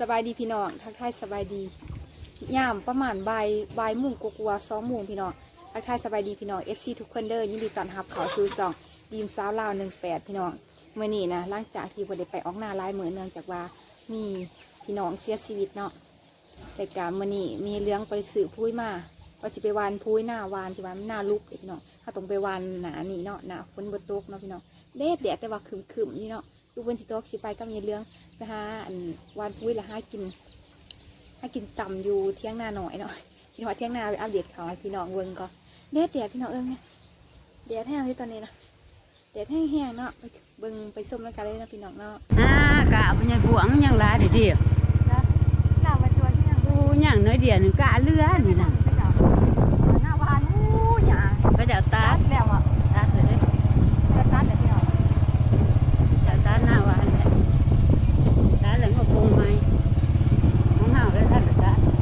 สบายดีพี่น้องทักทายสบายดีย่ามประมาณบ่ายบ่ายมุงกว่าๆสองโมงพี่น้องทักทายสบายดีพี่น้องเอฟซีทุกคนเด้อยินดีต้อนรับเขาชูสองดีมสาวลาวหนึ่งแปดพี่น้องเมื่อนี้นะหลังจากที่บ่ได้ไปออกหน้าลายมือนเนื่องจากว่ามีพี่น้องเสียชีวิตเนาะแต่การมื่อนี้มีเรื่องไปสื่อพุ้ยมาว่าสิไปวานพุ้ยหน้าวานที่วานหน้าลุกเด้อพี่น้องถ้าต้องไปวานหนานี่เนาะหนาฝนบตกเนาะพี่น้องเด็ดแดดแต่ว่าคึมๆนี่เนาะ ทุกวันสิตกสิไปก็มีเรื่องนะฮะอันวานปุ้ยละห้ากินห้ากินต่ำอยู่เที่ยงหน้าหน่อยเนาะกินหัวเที่ยงหน้าไปอัปเดตข่าวให้พี่น้องเบิ่งก็เด็ดแดดพี่น้องเอิ้งเนี่ยแดดแห้งที่ตอนนี้นะแดดแห้งๆเนาะไปเบิ่งไปส้มแล้วกันเลยนะพี่น้องเนาะอ่ากะมันยังบวงยังหลายเดียวเดียวหน้าวันจวนที่นั่งดูยังน้อยเดียวนึงกะเรือนี่นะไปเก่าหน้าวานอู้หยาก็จะเอาตาตัดแล้วอะ ตัดเลยเด้อ จะตัดแล้วพี่น้อง จะเอาตาหน้าวานแหละตาเหลืองก็ป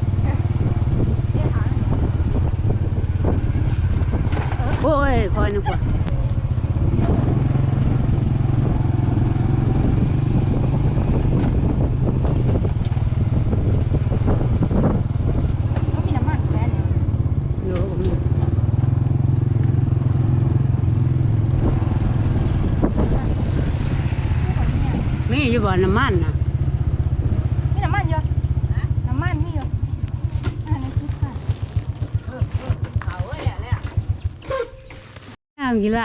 รุงไหมของเ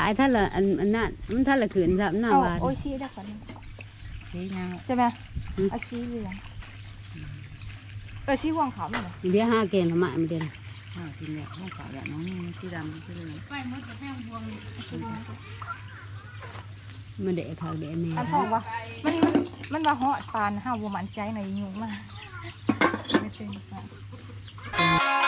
ไอ้ท่านละอันอันนั้นมันท่านละขืนสับหน้าเอาวานโออิชิได้ก่อนสียังใช่ไหมอืม เอาสีเหลืองเออสีห่วงขาวมั้ยเดี๋ยวห้าเกณฑ์ทำไมมันเด่นข้าวกินเนี่ยข้าวเปล่าแบบน้องนี่ที่ดำที่เลยมันเดะเขาเดะแม่อันทองวะมันมันมันว่าเหาะปานห้าวบ่มันใจหน่อยยุ่งมากไม่เป็นค่ะ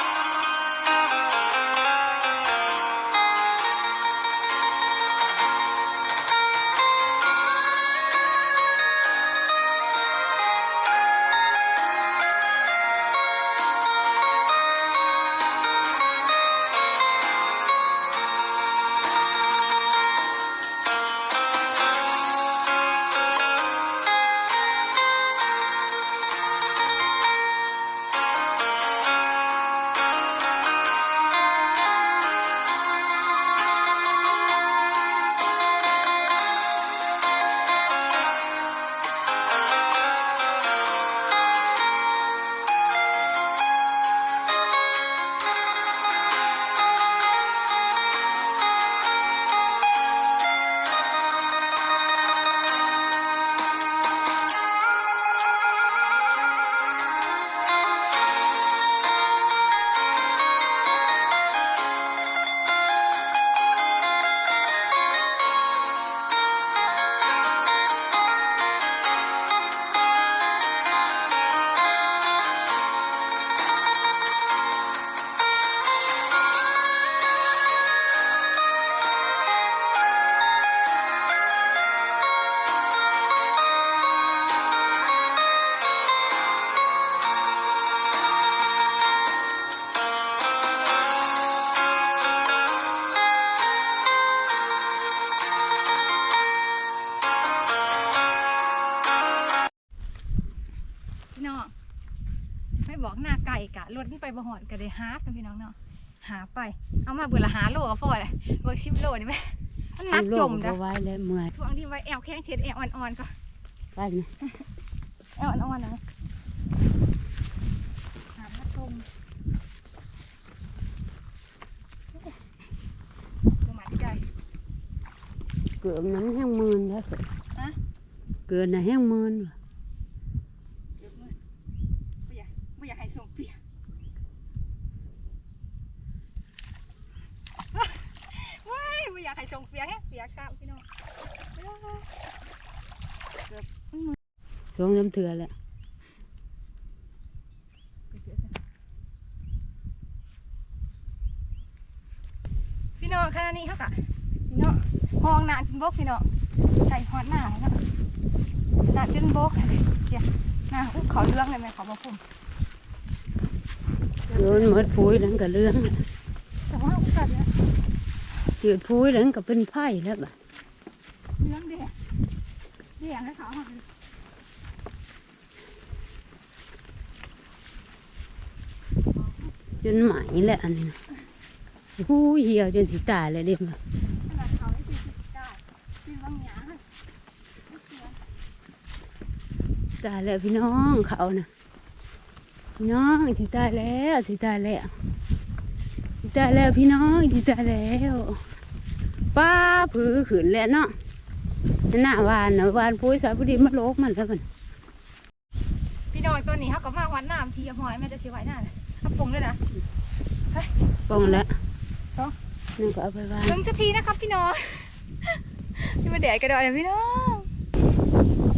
ขึ้นไปบ่หอดก็ได้ฮาร์ฟนะพี่น้องเนาะหาไป เอามาเบื่อละหาโลก็พอเลยเบิกชิมโลนี่ไหมมันนักจมก็นะไว้แล้วเมื่อยทวงที่ไว้แอวแข้งเช็ดแอวอ่อนๆก็ไปนะแอวอ่อนๆนะหาจมบ่มันใจเกือบนั้นแห้งมืนแล้วสิฮะเกือบน่ะแห้งมืนว่ะ เดี๋ยวมือไม่อยากไม่อยากให้ส่งเปียกว้ายไม่อยากให้ส่ งเปียกแฮะเปียกกาวพี่น้องช่วงน้ำเถื่อแหละพี่น้องขณะนี้เขากะพี่น้องห้องน้ำจนบกพี่น้องใส่ฮอตหน้าเลยเนาะน้ำจนบกเดี๋ยวน้ำอุ๊ยขอเรื่องเลยไหมขอมาพุ่มโดนหมดปุ้ยแล้วก็เรื่องแต่ว่าอุกัดเนี่ย จืดพูยแล้วก็เป็นไผ่แล้วบ่ะเลี้ยงเด็กเลี้ยงให้เขาจนไหมแหละอันนี้นะหูเหี่ยวจนสีตายเลยเด็กมาตายแล้วพี่น้องเขานะพี่น้องสีตายแล้วสีตายแล้วสิตายแล้วพี่น้องสีตายแล้ว ป้าผือขืนแล้วเนาะหน้าวานนะวานปุ้ยสายพอดีมาโลกมันแล้วมันพี่น้องตัวนี้เขาก็มาวันน้ำทีหอยแม่จะเสียไว้หน้าเขาปรุงด้วยนะปองแล้วนาะนั่ก็เอาไปวานถึงสักทีนะครับพี่น้องที่มาแดดกระดอยนะพี่น้อง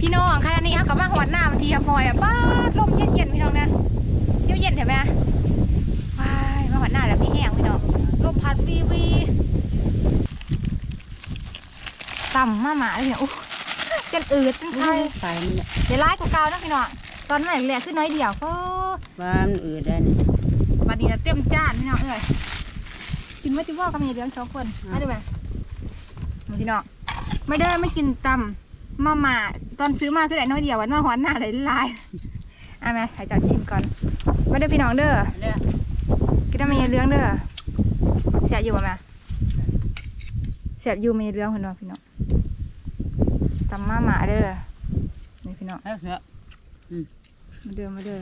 พี่น้องขณะนี้เขาก็มาวันน้ำทีหอยอะป้าลมเย็นๆพี่น้องนะเย็นเย็นเห็นไหมว้ายมาวันหน้าแล้วพี่แห้งพี่น้องลมพัดวีวี ต่ำมาหมาเลยเนี่ยอู้จนอืดจนไข้ไปมันแหละเดี๋ยวไล่กูเกานะพี่น้องตอนนั้นแหละขึ้นน้อยเดียวก็วานอืดได้นี่วันนี้เราเต็มจานพี่น้องเอ้ยกินไม่ติว่ากับมีเดือนสองคนมาดูไหมมาพี่น้องไม่ได้ไม่กินตำมาม่าตอนซื้อมาคือได้น้อยเดียววันมาหวานหน้าไหลลายอะแม่ให้จัดชิมก่อนมาเด้อพี่น้องเด้อเด้อกินได้มีเรื่องเด้อเสียอยู่ป่ะแม่เสียอยู่มีเรื่องคนน้องพี่น้อง ตำมาม่าเด้อนี่พี่น้องเอาเถอะมาเด้อมาเด้อ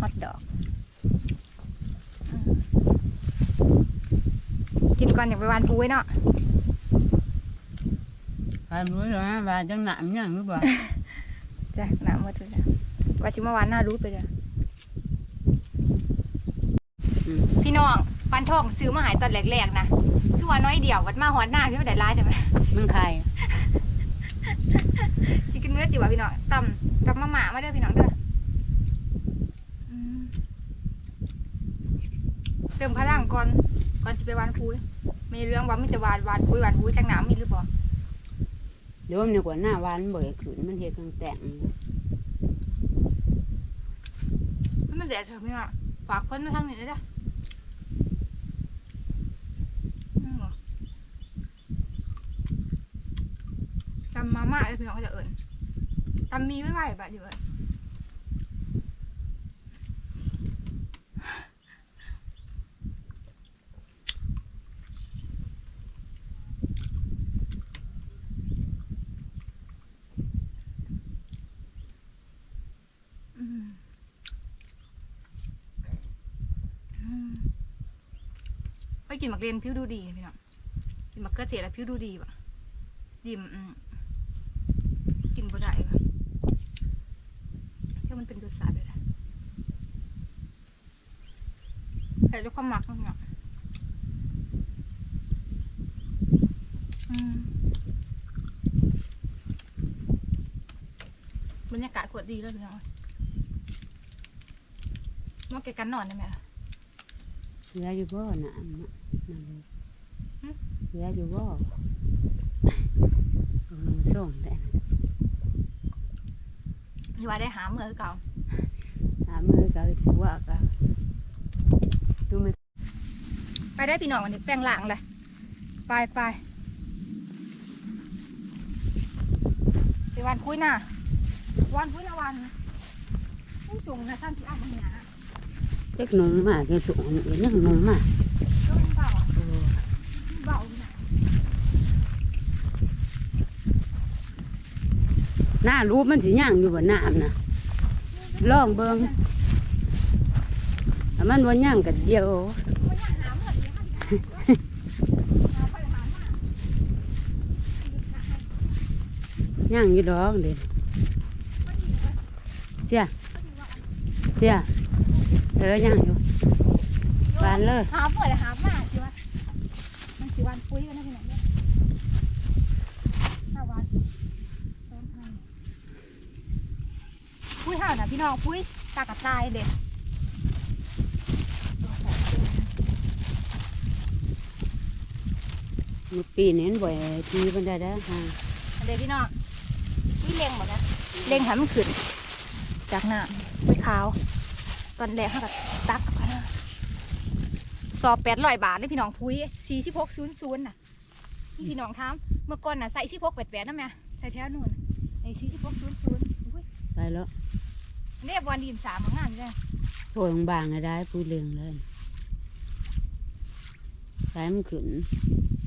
ฮอตดอกอืมกินก่อนอย่างไปวานปูไว้เนาะวานรู้เหรอฮะวานจังหนามยังรู้ป่ะจ้ะหนามาเถอะจ้ะว่าชิมาวานหน้ารู้ไปจ้ะอืม พี่น้อง ปันทองซื้อมาใหายตอนแรกๆนะคือว่าน้อยเดียววัดมาหอนหน้าพี่ไม่ได้ร้ายแต่ไหมมันใครสิกินเนื้อจิ๋วอะพี่น้องตำกับมะหม่ามาเด้อพี่น้องเด้ออืมเติมพลังก่อนก่อนจะไปวานปุ้ยมีเรื่องว่ามีแต่วานวานปุ้ยวานปุ้ยจังหนามมีหรือเปล่าเดี๋ยวมันกว่าหน้าวานเบิกขืนมันเฮกังแต่งมันแดดเถอะพี่น้องฝากเพิ่นมาทางนี้เลยเด้ออืมเหรอตำมาม่าเลยพี่น้องก็จะเอิญตำมีไว้ไหวบะเดี๋ยวไปกินหมักเรียนผิวดูดีพี่น้องกินหมักเกลือเทศแล้วผิวดูดีปะดีมอืม ได้ปะเจ้ามันเป็นรสชาติเลยนะแต่ด้วยความหมักเนาะพี่น้องอืมบรรยากาศกวดดีแล้วพี่น้องมาเก็บกันนอนได้ไหมล่ะเหลืออยู่บ่น่ะนั่นน่ะนั่นเลยหึเหลืออยู่บ่เอามาส่งแต่ พี่ว่าได้หาเมื่อคือเก่าหามือก็ถือว่าก็ดูมันไปได้พี่น้องวันนี้แป้งหลังเลยไปไปไปวันคุยน่ะวันคุยนะวันผู้สูงนะท่านที่อ้างมาเนี่ยเล็กนงมากแกสูงนี่ยังนงมาก ก็เบา โอ้ เบาเนี่ย ห น้ารูปมันสิย่างอยู่บนน้ำนะลองเบิ่งถ้ามันบ่ย่างก็เดียวมันยังหาเมื่อที่ห้าที่หาไปหามาย่างอยู่ดอกเด็ดเสียเสียเออย่างอยู่หวานเลยหาเมื่อเลยหามาสิวะมันสิวันคุยกันนะพี่น้องเนี่ยห้าวันสองพัน คุยเท่าน่ะพี่น้องคุยตากับตายเด็ดมื้อปีนี้มันบ่อยทีมันได้ได้อฮะอันเดียวพี่น้องวิเล็งหมดนะเล็งให้มันขึ้น จากหน้าไปขาว ตอนแรกเขาก็ตักเอานะสอบแปดร้อยบาทเลยพี่น้องพุ้ยสี่สิบหกศูนย์ศูนย์น่ะนี่พี่น้องถามเมื่อก่อนน่ะใส่สิบหกแปดแปดนะแม่ใส่แถวนู่นไอ้สี่สิบหกศูนย์ศูนย์อุ้ยไปแล้ว เรียบวันดีมสามของงานเลยโอ้ยบางๆอะได้พูดเรื่องเลยสายมันขึ้น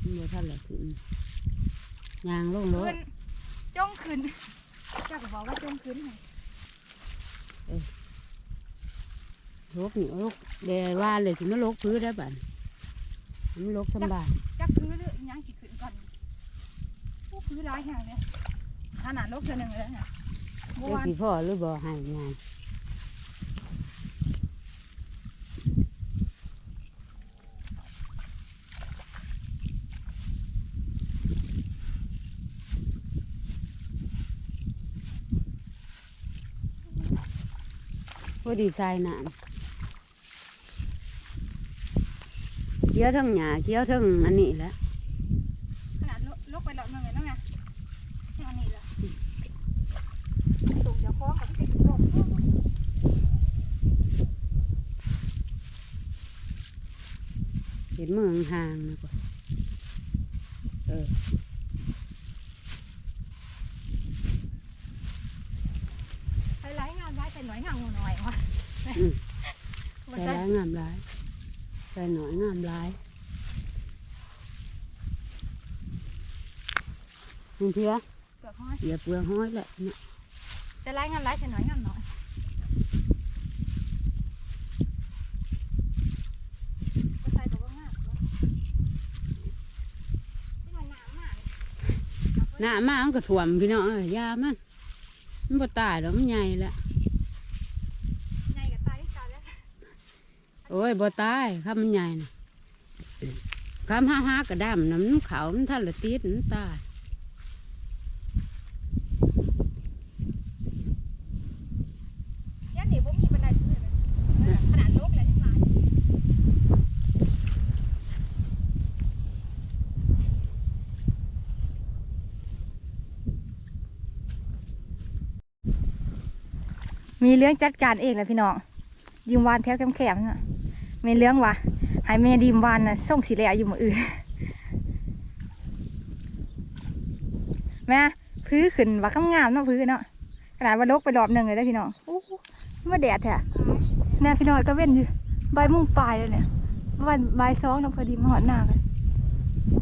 มันบ่ทันละขึ้นยางลงรถขึ้นจ้องขึ้นเจ้าก็บอกว่าจ้องขึ้นไงลกนี่ลกเดี๋ยวว่าเลยสิมาลกพื้นได้บัดมันลกสำบายจักพื้นหรืออิหยังสิขึ้นก่อนโอ้พื้นร้ายแห่งเลยขนาดลบเธอหนึ่งเลยนะ เมื่อได้วาสิพ่อหรือบ่ให้งานพอดีใส่นานเกี่ยวทั้งหญ้าเกี่ยวทั้งอันนี้แหละ ขนาดลบลบไปแล้วหนึ่งเลยนะแม่ยังอันนี้ละตุ่มจะคล้องกับติดลบ เห็นเมืองห่างนะกว่าเออไปไล่งานได้แต่หน่อยงานหน่อยวะอืมมันใส่จะร้ายงามร้ายใส่หน่อยงามร้ายมึงเพียเปลือกห้อยอย่าเปลือกห้อยแหละเนี่ยแต่ไล่งานไล่แต่หน่อยงานหน่อยก็ใส่ตัวงามที่มันหนามาก ห น้ามามันก็ถ่วมพี่น้องเอ้ยอยามันมันบ่ตายหรอกมันใหญ่แล้วใหญ่กับตาที่ตาแล้วโอ้ยบ่ตายข้ามันใหญ่นะข้ามห้าห้ากระดำน้ำมันขาวมันทันละติดมันตายยันนี่บ่มีบันไดเลยขนาดลกแล้วยังหลาย มีเรื่องจัดการเองแหละพี่น้องยิมวานแถวแคมๆน่ะมีเรื่องวะให้แม่ดีมวานน่ะส่งสีแหลอยู่มืออื่นแม่พื้นขึ้นว่างามเนาะพื้นเนาะขนาดว่าลกไปรอบหนึ่งเลยได้พี่น้องโอ้โหมาแดดแท้แน่พี่น้องก็เว้นอยู่ใบมุ่งปลายเลยเนี่ยวันใบายสองเราพอดีมาหอดหน้ากัน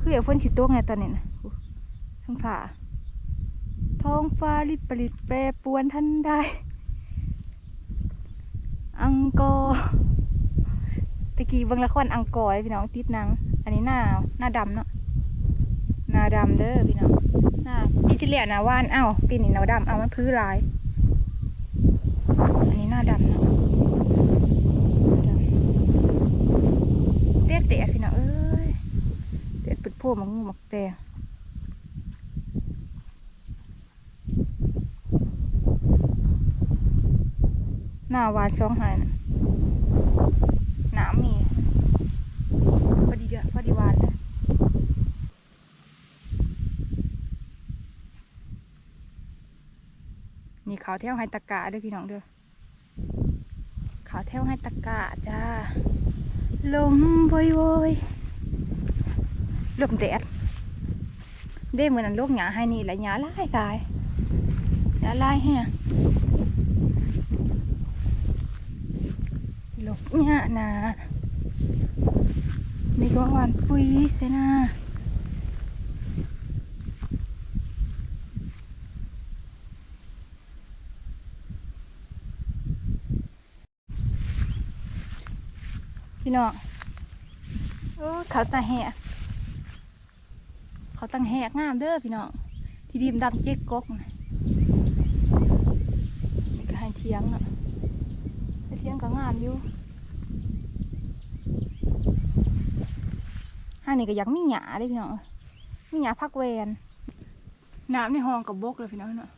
คืออยาฝนสิตกไงตอนนี้นะโอ้ทั้งผ่าท้องฟ้าริบปริตแปรปวนทันใด อังกอร์ตะกี้เบิ่งละครอังกอร์เลยพี่น้องติดหนัง อันนี้หน้าหน้าดำเนาะหน้าดำเด้อพี่น้องหน้าปีที่แล้วหน้าว่านเอ้าปีนี้หน้าดำเอามันพื้นลาย อันนี้หน้าดำเนาะหน้าดำเตี้ยเตะพี่น้องเอ้ยเตะปุดพวกมังงูมักแต หน้าวานสองหายนะหนามมีพอดีเด้อพอดีวานเลยนี่ขาวเที่ยวให้ตะกะเด้วยพี่น้องเด้อขาวเที่ยวให้ตะกะจ้าลมโวยโวยลมแดดเด้เหมือนนั้นลูกหยาให้นี่แหละหยาลายลายหยาลายแฮะ ลกหยนะนี่ก็หวานปุยเสนะพี่น้องโอ้เขาตาแหกเขาตั้งแหกงามเด้อพี่น้อง ที่ดิมดำเจ๊กกกน่ะนี่ก็ให้เทียงอะเทียงก็งามอยู่ ห้านี่ก็อยากมีหยาเลยพี่น้องมีหยาพักเวนน้ำในห้องกับบกเลยพี่น้องเนาะ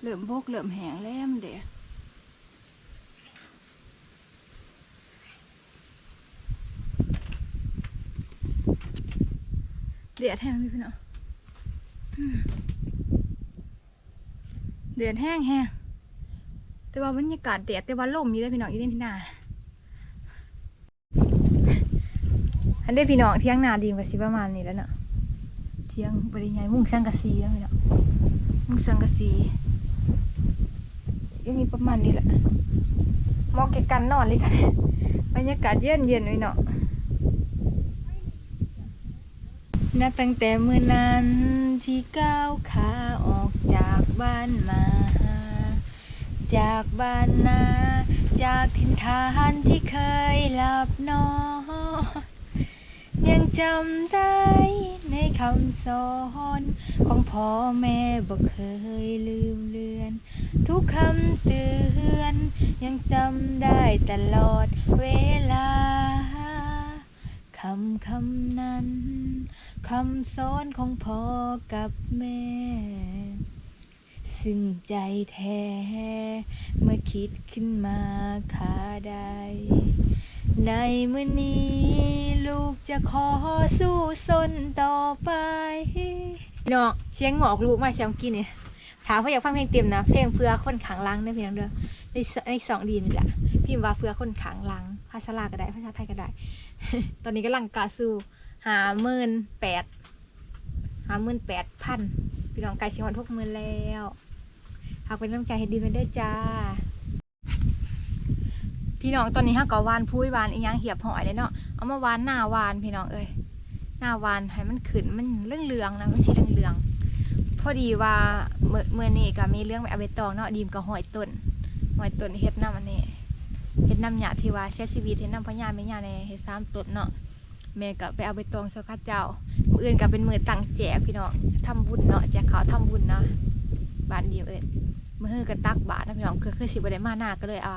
เหลื่อมบกเหลื่อมแหงแล้วมันเดะเดือดแห้งพี่น้องเดือดแห้งแห้งแต่ว่าบรรยากาศแดดแต่ว่าลมมีได้อพี่น้องอีเดนที่นา อันได้พี่น้องเที่ยงนาดีกว่าสิประมาณนี้แล้วเนาะเที่ยงบริยายมุ่งสังกะสีแล้วพี่น้องมุ่งสังกะสียังมีประมาณนี้แหละมาะแกกันนอนเลยค่ะบรรยากาศเย็นเย็นๆไว้เนาะนับตั้งแต่มื่อนั้นที่ก้าวขาออกจากบ้านมา จากบ้านนา จากถิ่นฐานที่เคยหลับนอน ยังจำได้ในคำสอนของพ่อแม่บอกเคยลืมเลือน ทุกคำเตือน ยังจำได้ตลอดเวลาคำคำนั้นคำสอนของพ่อกับแม่ ซึ่งใจแท้ เมื่อคิดขึ้นมาขาได้ ในมื้อนี้ลูกจะขอสู้สนต่อไปเนาะเชียงหงอกลูกมาเชียงกินเนี่ยถามเขาอยากฟังเพลงเต็มนะ เพลงเพื่อคนขังลังเนี่ยเพียงเดียวในในสองดีนี่แหละพิมพ์ว่าเพื่อคนขังลัง ภาษาลาวก็ได้ ภาษาไทยก็ได้ ตอนนี้กำลังกาสู้หาหมื่นแปดหาหมื่นแปดพันพี่น้องไก่ชิวันพวกหมื่นแล้วหากเป็นน้ำใจให้ดีไปเด้อจ้า พี่น้องตอนนี้ฮะก็วานพุ้ยวานอีหยังเหียบหอยเลยเนาะเอามาวานหน้าวานพี่น้องเอ้ยหน้าวานให้มันขึ้นมันเรื่องเรืองนะมันสีเหลืองพอดีว่าเมื่อเมื่อนี้ก็มีเรื่องไปเอาไปตองเนาะดีมก็หอยต้นหอยต้นเฮ็ดน้ำอันนี้เฮ็ดน้ำหยาที่ว่าเสียชีวิตเฮ็ดน้ำพญาแม่ย่าในเฮ็ดสามต้นเนาะแม่ก็ไปเอาไปตองช่วยข้าเจ้ามืออื่นก็เป็นมือตั้งแจกพี่น้องทำบุญเนาะแจกเขาทำบุญเนาะบานเดียวเอ้ยมือฮือก็ตักบาตรนะพี่น้องคือคือสิบ่ได้มาหน้าก็เลยเอา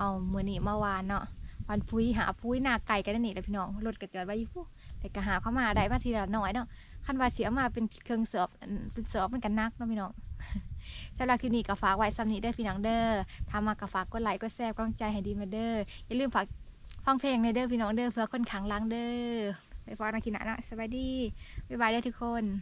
เอาเมื่อนี้เมาวานเนาะวันพุ้ยหาพุ้ยหน้าไก่กันนี่แหละพี่น้องรถกระจอดไว้อยู่ปุ๊แต่ก็หาเข้ามาได้มาทีละน้อยเนาะคันว่าเสียมาเป็นเครื่องเสิร์ฟอันเป็นเสิร์ฟมันกันนักเนาะพี่น้องสำหรับคลิปนี้ก็ฝากไว้ซ้ำนี้เด้อพี่น้องเด้อทำมาก็ฝากกดไลค์กดแชร์กำลังใจให้ดีมาเด้ออย่าลืมฝากฟังเพลงในเด้อพี่น้องเด้อเพื่อคนขังล้างเด้อไปฟังนักกินหนะนาะสบายดีบ๊ายบายเด้อทุกคน